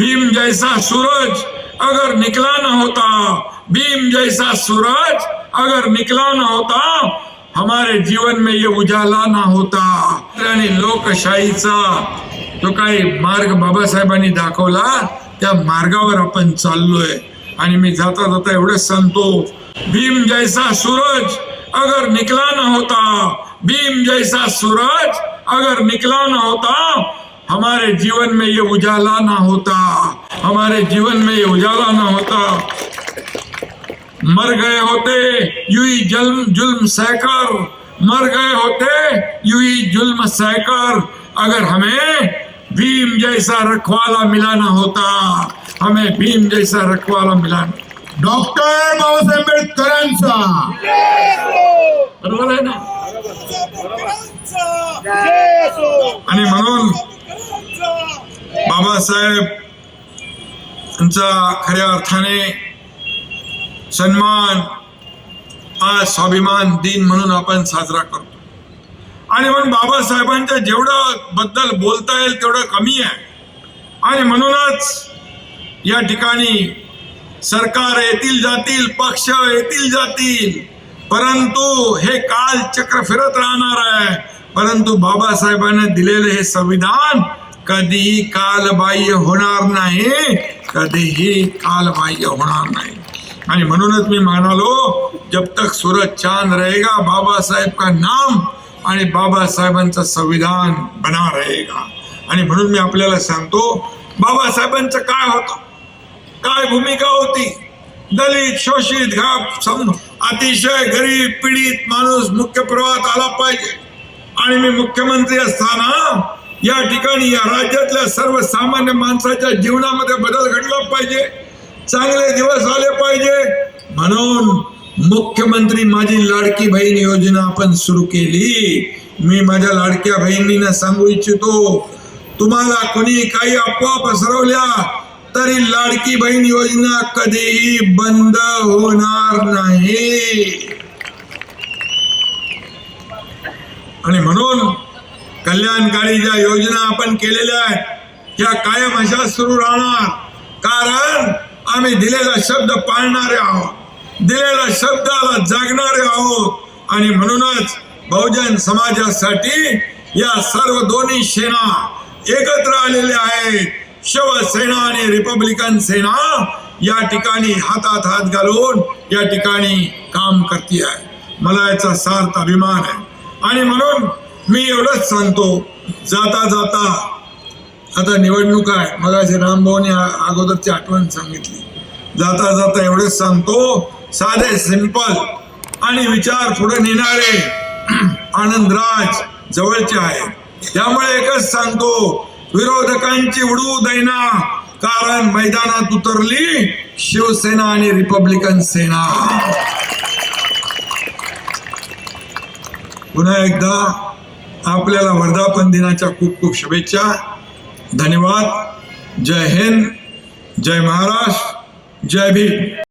भीम जैसा सूरज अगर निकला ना होता भीम जैसा सूरज अगर निकला ना होता हमारे जीवन में ये उजाला ना होता। आणि लोकशाहीचा जो काही मार्ग बाबासाहेबांनी दाखवला त्या मार्गावर आपण चाललोय. आणि मी जाता जाता एवढंच सांगतो भीम जैसा सूरज अगर निकला ना होता भीम जैसा सूरज अगर निकला ना होता हमारे जीवन में ये उजाला ना होता। हमारे जीवन में ये उजाला ना होता। मर गए होते यूँ ही जुल्म जुल्म सहकर। मर गए होते यूँ ही जुल्म सहकर। अगर हमें भीम जैसा रखवाला मिला ना होता हमें भीम जैसा रखवाला मिला डॉक्टर बाबासाहेब आंबेडकरांचा बरोबर आहे ना? आणि म्हणून बाबासाहेब यांचा खऱ्या अर्थाने सन्मान आज स्वाभिमान दिन म्हणून आपण साजरा करतो. आणि म्हणून बाबासाहेबांच्या जेवढं बद्दल बोलता येईल तेवढं कमी आहे. आणि म्हणूनच या ठिकाणी सरकार येतील जातील पक्ष येतील जातील परंतु हे काल चक्र फिरत राहणार आहे. परंतु बाबासाहेबांनी दिलेले हे संविधान कधीही कालबाह्य होणार नाही कधीही कालबाह्य होणार नाही. आणि म्हणूनच मी म्हणालो जब तक सूरज चांद रहेगा बाबासाहेब का नाम आणि बाबासाहेबांचं संविधान बना रहेगा. आणि म्हणून मी आपल्याला सांगतो बाबासाहेबांचं काय होतं? काय भूमिका होती? दलित शोषित घाप अतिशय गरीब पीडित माणूस मुख्य प्रवाहात आला पाहिजे. आणि मी मुख्यमंत्री असताना या ठिकाणी या राज्यातल्या सर्वसामान्य माणसाच्या जीवनामध्ये बदल घडला पाहिजे. चांगले दिवस आले पाहिजे. म्हणून मुख्यमंत्री माझी लाडकी बहीण योजना आपण सुरू केली. मी माझ्या लाडक्या बहिणींना सांगू इच्छितो तुम्हाला कोणी काही अफवा पसरवल्या तरी लाडकी बहीण योजना कधीही बंद होणार नाही. आणि म्हणून कल्याणकारी ज्या योजना आपण केलेल्या आहेत त्या कायम अशा सुरू राहणार. कारण आम्ही दिलेला शब्द पाळणारे आहोत. दिलेल्या शब्दाला जागणारे आहोत. आणि म्हणूनच बहुजन समाजासाठी या सर्व दोन्ही सेना एकत्र आलेल्या आहेत. शिवसेना आणि रिपब्लिकन सेना या ठिकाणी हातात हात घालून या ठिकाणी काम करते आहे मला याचा सार्थ अभिमान आहे. आणि म्हणून मी एवढंच सांगतो. जाता जाता आता निवडणूक आहे. मला रामभाऊने अगोदरची आठवण सांगितली. जाता जाता एवढंच सांगतो. साधे सिंपल आणि विचार पुढे नेणारे आनंदराज जवळचे आहेत. त्यामुळे एकच सांगतो विरोधकांची उडू दैना कारण मैदानात उतरली शिवसेना आणि रिपब्लिकन सेना. पुन्हा एकदा आपल्याला वर्धापन दिनाच्या खूप खूप शुभेच्छा. धन्यवाद. जय हिंद. जय महाराष्ट्र. जय भीम.